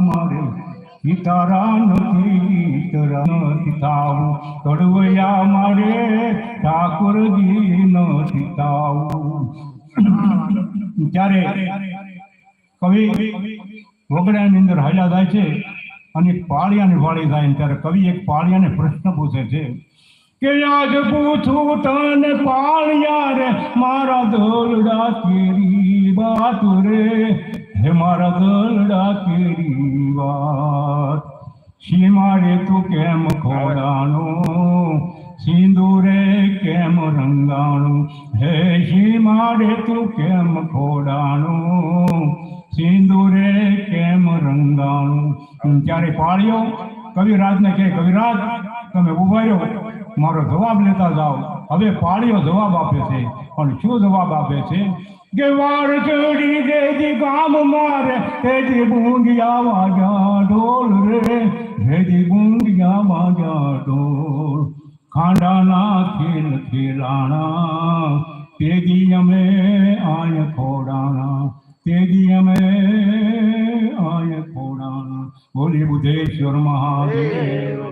મારે કડવૈયા મારે, ઠાકોરજી નથી ત્યારે કવિ વગડાની અંદર હાલ્યા થાય છે અને પાળિયાને વાળી જાય ત્યારે કવિ એક પાળિયાને પ્રશ્ન પૂછે છે કે આજ પૂછું તને પાળિયા રે, મારા ધોલડા કેરી વાત રે? હે મારા ગલડા કેરી વાત. મારે તું કેમ ખોડાણો? સિંદૂરે કેમ રંગાણું? હે સીમાડે તું કેમ ખોડાણો? સિંદૂરે કેમ રંગાણું? ત્યારે પાળ્યો, કવિરાજને કહે, કવિરાજ, તમે ઊભા રહ્યો મારો જવાબ લેતા જાઓ. હવે પાળ્યો જવાબ આપે છે. પણ શું જવાબ આપે છે? કે ચોડી દેજી ગામ મારે તેજી બુંગિયા વાગ્યા ઢોલ રે તેજી બુંગિયા વાગ્યા ઢોલ ખાંડાના ખેલ ખેલાણા તેજી અમે આય ખોડાણા તેજી અમે આય ખોડાણા બોલી બુધેશ્વર મહાદેવ